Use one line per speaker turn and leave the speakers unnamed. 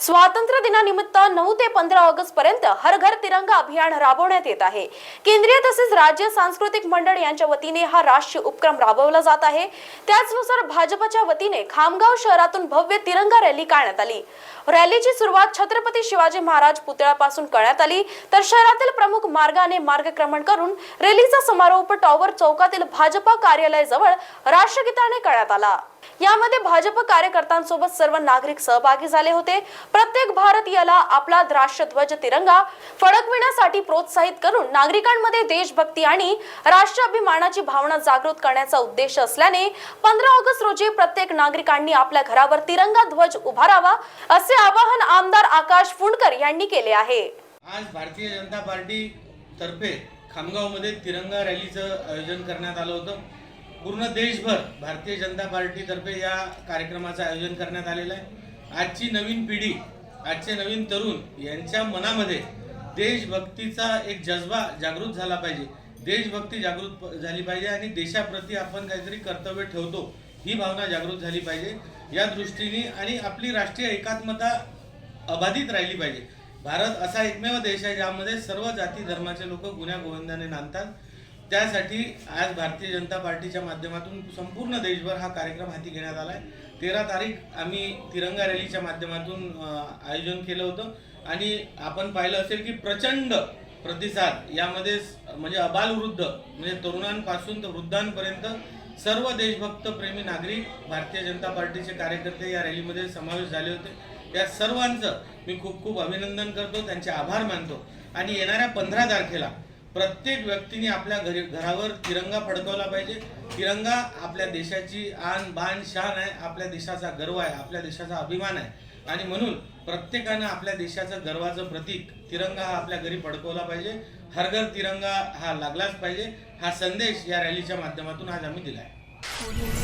स्वातंत्र्य दिनानिमित्त नऊ ते पंधरा ऑगस्ट पर्यंत हर घर तिरंगा अभियान राबवण्यात येत आहे. केंद्रीय तसेच राज्य सांस्कृतिक मंडळ यांच्या वतीने हा राष्ट्रीय उपक्रम राबवला जात आहे. त्याचनुसार भाजपच्या वतीने खामगाव शहरातून भव्य तिरंगा रॅली काढण्यात आली. रॅलीची सुरुवात छत्रपती शिवाजी महाराज पुतळ्यापासून करण्यात आली. तर शहरातील प्रमुख मार्गाने मार्गक्रमण करून रॅलीचा समारोप टॉवर चौकातील भाजपा कार्यालयाजवळ राष्ट्रगीताने करण्यात आला. यामध्ये भाजप कार्यकर्त्यांसोबत सर्व नागरिक सहभागी झाले होते. प्रत्येक भारतीयाला आपला राष्ट्रध्वज तिरंगा फडकविण्यासाठी प्रोत्साहित करून नागरिकांमध्ये देशभक्ती आणि राष्ट्राभिमानाची भावना जागृत करण्याचा उद्देश असल्याने पंधरा ऑगस्ट रोजी प्रत्येक नागरिकांनी आपल्या घरावर तिरंगा ध्वज उभारावा असे आवाहन आमदार आकाश फुंडकर यांनी केले आहे.
आज भारतीय जनता पार्टी तर्फे खामगावमध्ये तिरंगा रॅलीचं आयोजन करण्यात आलं होतं. पूर्ण देशभर भारतीय जनता पार्टीतर्फे या कार्यक्रमाचं आयोजन करण्यात आलेलं आहे. आजची नवीन पिढी आजचे नवीन तरुण यांच्या मनामध्ये देशभक्तीचा एक जज्बा जागृत झाला पाहिजे. देशभक्ती जागृत प- झाली पाहिजे आणि देशाप्रती आपण काहीतरी कर्तव्य ठेवतो ही भावना जागृत झाली पाहिजे. या दृष्टीने आणि आपली राष्ट्रीय एकात्मता अबाधित राहिली पाहिजे. भारत असा एकमेव देश आहे ज्यामध्ये सर्व जाती धर्माचे लोक गुन्ह्या गोविंदाने नांदतात. त्यासाठी आज भारतीय जनता पार्टीच्या माध्यमातून संपूर्ण देशभर हा कार्यक्रम हाती घेण्यात आला आहे तेरा तारीख आम्ही तिरंगा रॅलीच्या माध्यमातून आयोजन केलं होतं. आणि आपण पाहिलं असेल की प्रचंड प्रतिसाद यामध्ये म्हणजे अबालवृद्ध म्हणजे तरुणांपासून तर वृद्धांपर्यंत सर्व देशभक्त प्रेमी नागरिक भारतीय जनता पार्टीचे कार्यकर्ते या रॅलीमध्ये समावेश झाले होते. या सर्वांचं मी खूप खूप अभिनंदन करतो त्यांचे आभार मानतो. आणि येणाऱ्या पंधरा तारखेला प्रत्येक व्यक्तीने आपल्या घरी घरावर तिरंगा फडकवला पाहिजे. तिरंगा आपल्या देशाची आन बान शान आहे आपल्या देशाचा गर्व आहे आपल्या देशाचा अभिमान आहे. आणि म्हणून प्रत्येकानं आपल्या देशाचं गर्वाचं प्रतीक तिरंगा हा आपल्या घरी फडकवला पाहिजे. हर घर तिरंगा हा लागलाच पाहिजे. हा संदेश या रॅलीच्या माध्यमातून आज आम्ही दिला आहे